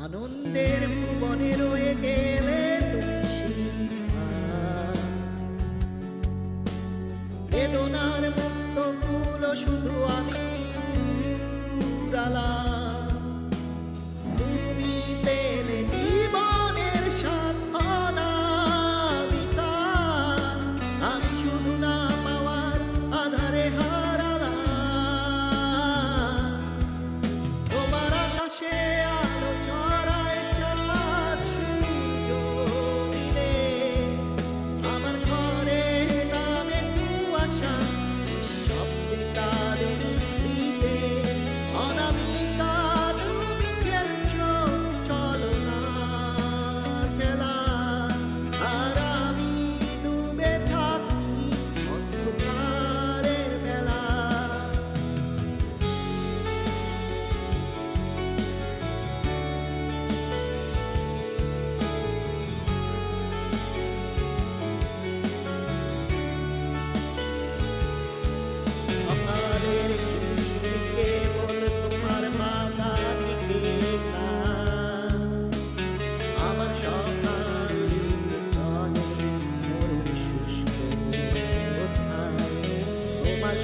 আনন্দের ভুবনে রয়ে গেলে বেদনার মুক্ত ফুল শুধু আমি পুরালা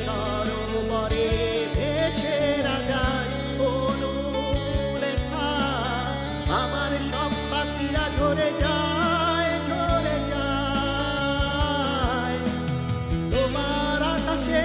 সরোবরে ভেসে রাজাস অনুলেখা। আমার সব পাখিরা ঝরে যায় ঝরে যায়। তোমার আকাশে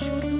juro.